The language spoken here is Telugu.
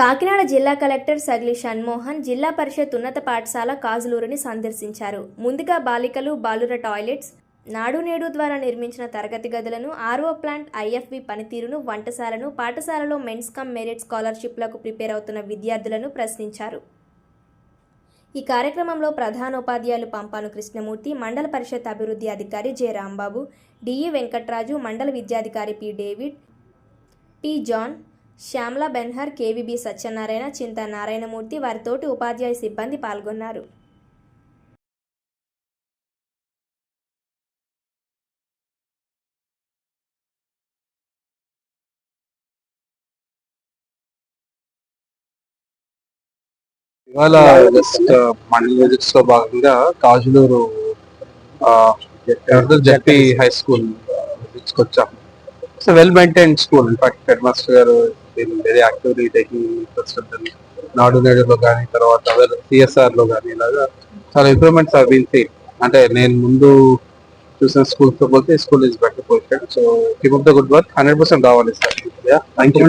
కాకినాడ జిల్లా కలెక్టర్ సగ్లి షణ్మోహన్ జిల్లా పరిషత్ ఉన్నత పాఠశాల కాజులూరుని సందర్శించారు. ముందుగా బాలికలు బాలుర టాయిలెట్స్ నాడు నేడు ద్వారా నిర్మించిన తరగతి గదులను ఆర్ఓ ప్లాంట్ ఐఎఫ్బి పనితీరును వంటశాలను పాఠశాలలో మెన్స్ కమ్ మెరిట్ స్కాలర్షిప్లకు ప్రిపేర్ అవుతున్న విద్యార్థులను ప్రశ్నించారు. ఈ కార్యక్రమంలో ప్రధానోపాధ్యాయులు పంపాను కృష్ణమూర్తి మండల పరిషత్ అభివృద్ధి అధికారి జె రాంబాబు డిఈ వెంకట్రాజు మండల విద్యాధికారి P David P John Shyamala Benhur KVB Satyanarayana Chinta Narayanamurthy వారితోటి ఉపాధ్యాయ సిబ్బంది పాల్గొన్నారు. ఇవాళ జస్ట్ మండల విజిట్స్లో భాగంగా కాజులూరు జెడ్పీ హై స్కూల్ విజిట్స్కి వచ్చాం so well maintain school infact head master గారు very actively taking interest Nadu నేడులో కానీ తర్వాత సిఎస్ఆర్లో కానీ ఇలాగా చాలా ఇంప్రూవ్మెంట్స్ ఆర్ బీన్ సీన్ అంటే నేను ముందు చూసిన స్కూల్స్తో పోతే school is better position so keep up the good work hundred percent రావాలి సార్. Thank you